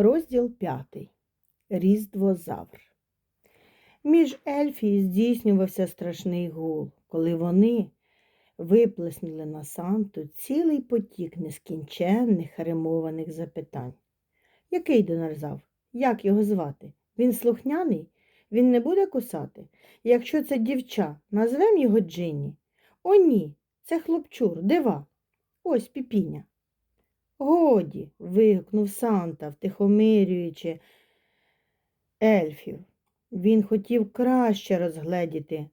Розділ п'ятий. Різдвозавр. Між ельфії здійснювався страшний гул, коли вони виплеснули на Санту цілий потік нескінченних римованих запитань. Який динозавр? Як його звати? Він слухняний? Він не буде кусати? Якщо це дівча, назвем його Джинні. О, ні, це хлопчур, дива. Ось піпіня. Годі. вигукнув Санта, втихомирюючи ельфів. Він хотів краще розгледіти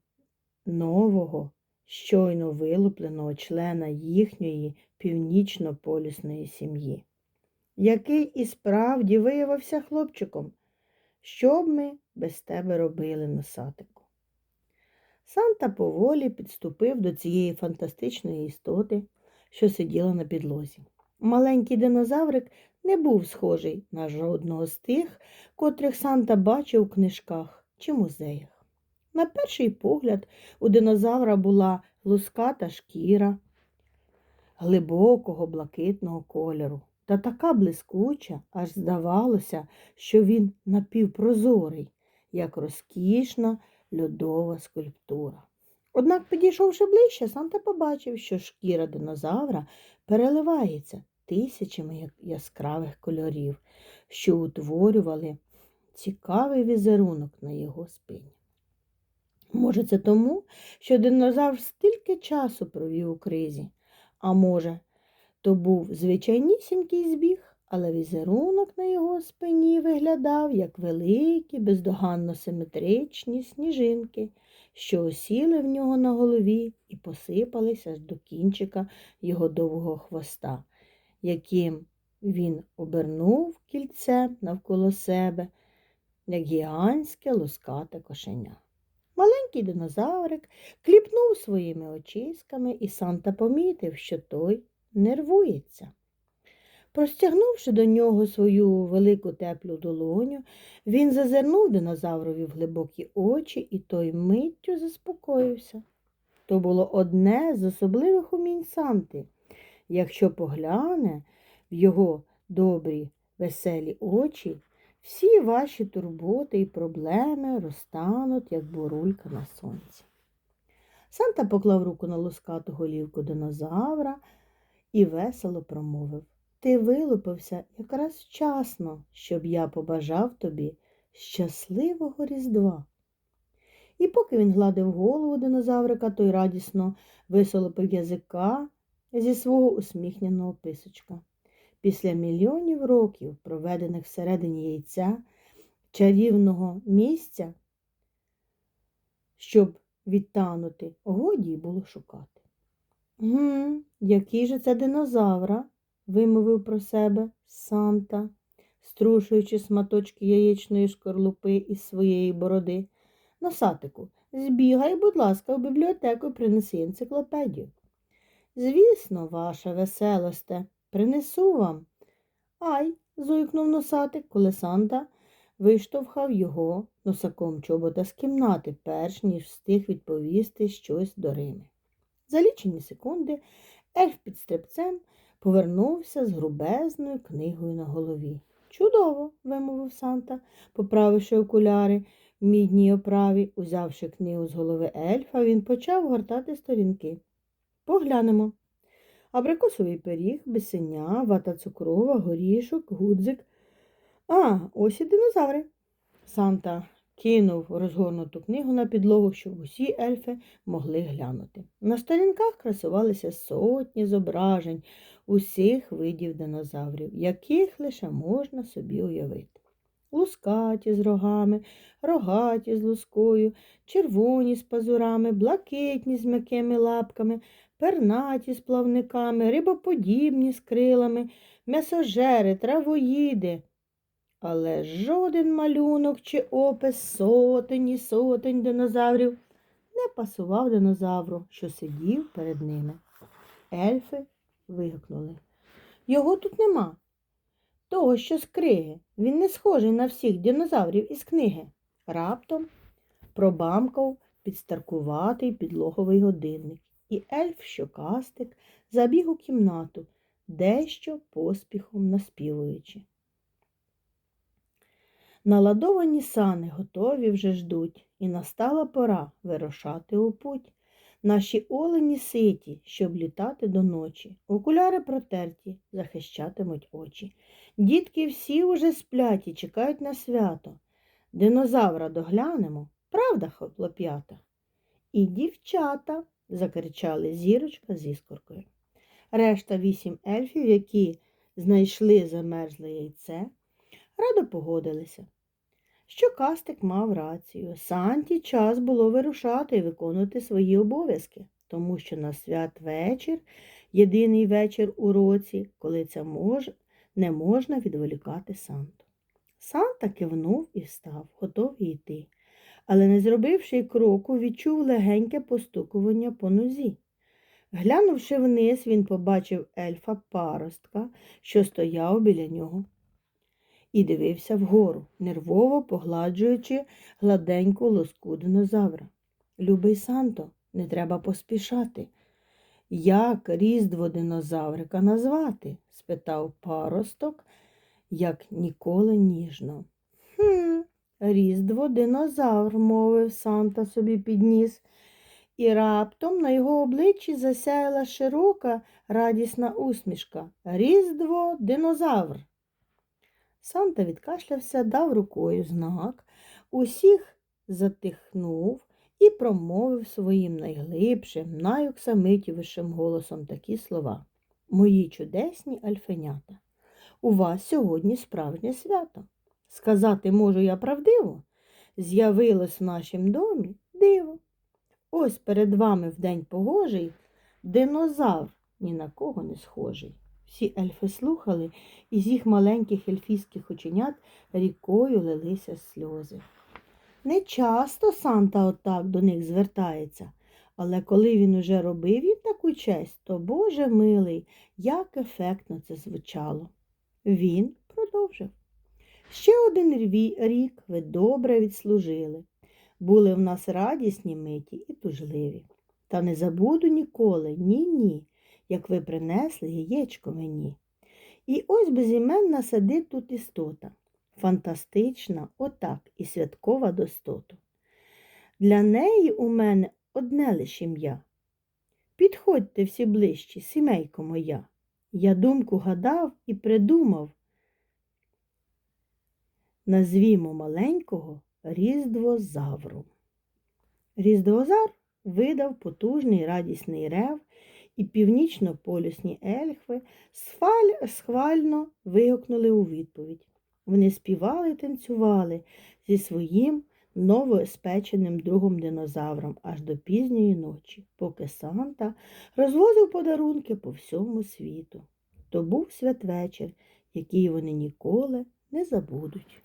нового, щойно вилупленого члена їхньої північно-полюсної сім'ї, який і справді виявився хлопчиком. Що б ми без тебе робили, носатику? Санта поволі підступив до цієї фантастичної істоти, що сиділа на підлозі. Маленький динозаврик не був схожий на жодного з тих, котрих Санта бачив у книжках чи музеях. На перший погляд, у динозавра була луската шкіра глибокого блакитного кольору та така блискуча, аж здавалося, що він напівпрозорий, як розкішна льодова скульптура. Однак, підійшовши ближче, Санта побачив, що шкіра динозавра переливається тисячами яскравих кольорів, що утворювали цікавий візерунок на його спині. Може, це тому, що динозавр стільки часу провів у кризі, а може, то був звичайнісінький збіг, але візерунок на його спині виглядав як великі, бездоганно симетричні сніжинки, що осіли в нього на голові і посипалися до кінчика його довгого хвоста, яким він обернув кільце навколо себе, як гігантське лускате кошеня. Маленький динозаврик кліпнув своїми очисками, і Санта помітив, що той нервується. Простягнувши до нього свою велику теплу долоню, він зазирнув динозаврові в глибокі очі, і той миттю заспокоївся. То було одне з особливих умінь Санти. Якщо погляне в його добрі, веселі очі, всі ваші турботи і проблеми розтануть, як бурулька на сонці. Санта поклав руку на лускату голівку динозавра і весело промовив Ти вилупився якраз вчасно, щоб я побажав тобі щасливого Різдва. І поки він гладив голову динозаврика, той радісно висолопив язика зі свого усміхненого писочка. Після мільйонів років, проведених всередині яйця, чарівного місця, щоб відтанути, годі було шукати. Гм, який же це динозавра? вимовив про себе Санта, струшуючи сматочки яєчної шкорлупи із своєї бороди. Носатику, збігай, будь ласка, в бібліотеку принеси енциклопедію. Звісно, ваша веселосте, принесу вам. Ай, зойкнув носатик, коли Санта виштовхав його носаком чобота з кімнати, перш ніж встиг відповісти щось до Рими. За лічені секунди ельф під стрибцем повернувся з грубезною книгою на голові. Чудово, вимовив Санта, поправивши окуляри в мідній оправі, узявши книгу з голови ельфа, він почав гортати сторінки. Поглянемо. Абрикосовий пиріг, бесеня, вата цукрова, горішок, гудзик. А, ось і динозаври. Санта кинув розгорнуту книгу на підлогу, щоб усі ельфи могли глянути. На сторінках красувалися сотні зображень усіх видів динозаврів, яких лише можна собі уявити. Лускаті з рогами, рогаті з лускою, червоні з пазурами, блакитні з м'якими лапками, пернаті з плавниками, рибоподібні з крилами, м'ясожери, травоїди. Але жоден малюнок чи опис сотень і сотень динозаврів не пасував динозавру, що сидів перед ними. Ельфи вигукнули. Його тут нема. Того, що з криги. Він не схожий на всіх динозаврів із книги. Раптом пробамкав підстаркуватий підлоговий годинник, і ельф щокастик забіг у кімнату, дещо поспіхом наспівуючи. Наладовані сани готові вже ждуть, і настала пора вирушати у путь. Наші олені ситі, щоб літати до ночі. Окуляри протерті, захищатимуть очі. Дітки всі уже сплять і чекають на свято. Динозавра доглянемо, правда, хлоп'ята? І дівчата, закричали зірочка з іскоркою. Решта вісім ельфів, які знайшли замерзле яйце, радо погодилися. Що Кастик мав рацію. Санті час було вирушати і виконувати свої обов'язки, тому що на святвечір, єдиний вечір у році, коли це мож... не можна відволікати Санту. Санта кивнув і встав, готовий йти, але, не зробивши кроку, відчув легеньке постукування по нозі. Глянувши вниз, він побачив ельфа паростка, що стояв біля нього і дивився вгору, нервово погладжуючи гладеньку лоску динозавра. Любий Санто, не треба поспішати. Як різдво динозаврика назвати? спитав паросток, як ніколи ніжно. Хм, різдво динозавр, мовив Санта собі підніс, і раптом на його обличчі засяяла широка радісна усмішка. Різдво динозавр. Санта відкашлявся, дав рукою знак, усіх затихнув і промовив своїм найглибшим, найоксамитівішим голосом такі слова. Мої чудесні альфенята, у вас сьогодні справжнє свято. Сказати можу я правдиво, з'явилось в нашім домі диво. Ось перед вами в день погожий динозавр ні на кого не схожий. Всі ельфи слухали, і з їх маленьких ельфійських оченят рікою лилися сльози. Не часто Санта отак до них звертається, але коли він уже робив їм таку честь, то, Боже милий, як ефектно це звучало. Він продовжив. Ще один рік ви добре відслужили. Були в нас радісні миті і тужливі. Та не забуду ніколи, ні-ні, як ви принесли яєчко мені. І ось безіменна сидить тут істота, фантастична, отак, і святкова достота. Для неї у мене одне лише ім'я. Підходьте всі ближчі, сімейко моя. Я думку гадав і придумав. Назвімо маленького різдвозавром. Різдвозар видав потужний радісний рев, і північно-полюсні ельфи сфаль, схвально вигукнули у відповідь. Вони співали і танцювали зі своїм новоспеченим другом динозавром аж до пізньої ночі, поки Санта розвозив подарунки по всьому світу. То був святвечір, який вони ніколи не забудуть.